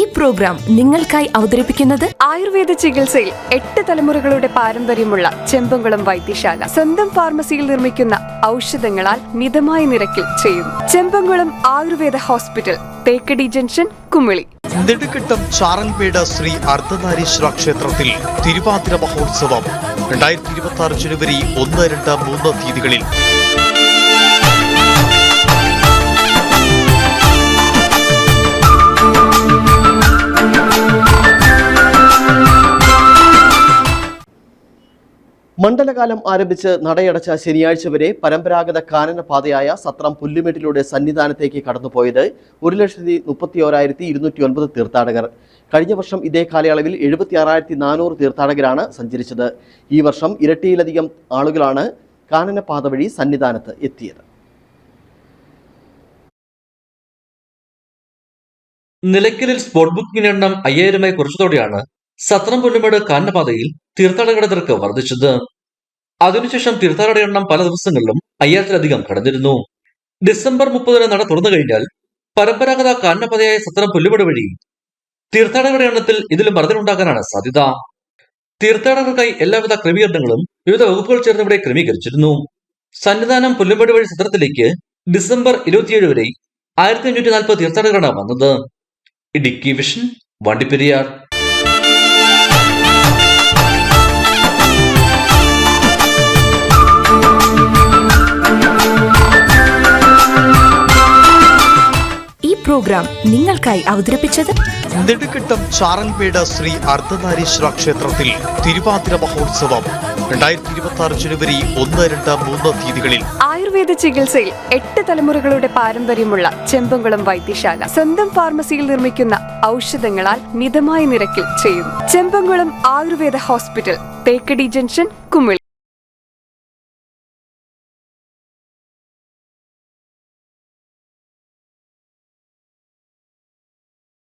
ഈ പ്രോഗ്രാം നിങ്ങൾക്കായി അവതരിപ്പിക്കുന്നത് ആയുർവേദ ചികിത്സയിൽ എട്ട് തലമുറകളുടെ പാരമ്പര്യമുള്ള ചെമ്പുംകുളം വൈദ്യശാല. സ്വന്തം ഫാർമസിയിൽ നിർമ്മിക്കുന്ന ഔഷധങ്ങളാൽ മിതമായ നിരക്കിൽ ചെയ്യുന്നു. Chempumkulam Ayurveda hospital Thekkady junction Kumily. നെടുക്കിട്ടം Charalmedu Sree Ardhanarishvara ക്ഷേത്രത്തിൽ തിരുവാതിര മഹോത്സവം. രണ്ടായിരത്തി ഇരുപത്തി ആറ് ജനുവരി ഒന്ന് രണ്ട് മൂന്ന് തീയതികളിൽ മണ്ഡലകാലം ആരംഭിച്ച് നടയടച്ച ശനിയാഴ്ച വരെ പരമ്പരാഗത കാനന പാതയായ സത്രം പുല്ലുമേട്ടിലൂടെ സന്നിധാനത്തേക്ക് കടന്നുപോയത് ഒരു ലക്ഷത്തി മുപ്പത്തി ഓരായിരത്തി ഇരുന്നൂറ്റി ഒൻപത് തീർത്ഥാടകർ. കഴിഞ്ഞ വർഷം ഇതേ കാലയളവിൽ എഴുപത്തി ആറായിരത്തി നാനൂറ് തീർത്ഥാടകരാണ് സഞ്ചരിച്ചത്. ഈ വർഷം ഇരട്ടിയിലധികം ആളുകളാണ് കാനനപാത വഴി സന്നിധാനത്ത് എത്തിയത്. നിലയ്ക്കലിൽ സ്പോട്ട് ബുക്കിംഗിന്റെ എണ്ണം അയ്യായിരമായി കുറച്ചതോടെയാണ് സത്രം പുല്ലുമേട് കാനപാതയിൽ തീർത്ഥാടകരുടെ വർദ്ധിച്ചത്. അതിനുശേഷം തീർത്ഥാടകരുടെ എണ്ണം പല ദിവസങ്ങളിലും അയ്യായിരത്തിലധികം കടന്നിരുന്നു. ഡിസംബർ മുപ്പതിന് നട തുറന്നു കഴിഞ്ഞാൽ പരമ്പരാഗത കാനപാതയായ സത്രം പുല്ലുമേട് വഴി തീർത്ഥാടകരുടെ എണ്ണത്തിൽ ഇതിലും വർധനയുണ്ടാകാനാണ് സാധ്യത. തീർത്ഥാടകർക്കായി എല്ലാവിധ ക്രമീകരണങ്ങളും വിവിധ വകുപ്പുകൾ ചേർന്ന് ഇവിടെ ക്രമീകരിച്ചിരുന്നു. സന്നിധാനം പുല്ലുമേട് വഴി സത്രത്തിലേക്ക് ഡിസംബർ ഇരുപത്തിയേഴ് വരെ ആയിരത്തി അഞ്ഞൂറ്റി നാൽപ്പത് തീർത്ഥാടകരാണ് വന്നത്. ഇടുക്കി വിഷൻ വണ്ടിപ്പെരിയാർ. പ്രോഗ്രാം നിങ്ങൾക്കായി അവതരിപ്പിച്ചത് നെടുക്കിട്ടം ചാറൻപേട ശ്രീ അർദ്ധനാരീശ്വര ക്ഷേത്രത്തിൽ തിരുവാതിര മഹോത്സവം. രണ്ടായിരത്തി ഇരുപത്തി ആറ് ജനുവരി ഒന്ന് രണ്ട് മൂന്ന് തീയതികളിൽ ആയുർവേദ ചികിത്സയിൽ എട്ട് തലമുറകളുടെ പാരമ്പര്യമുള്ള ചെമ്പുംകുളം വൈദ്യശാല സ്വന്തം ഫാർമസിയിൽ നിർമ്മിക്കുന്ന ഔഷധങ്ങളാൽ മിതമായ നിരക്കിൽ ചെയ്യുന്നു. Chempumkulam Ayurveda hospital Thekkady junction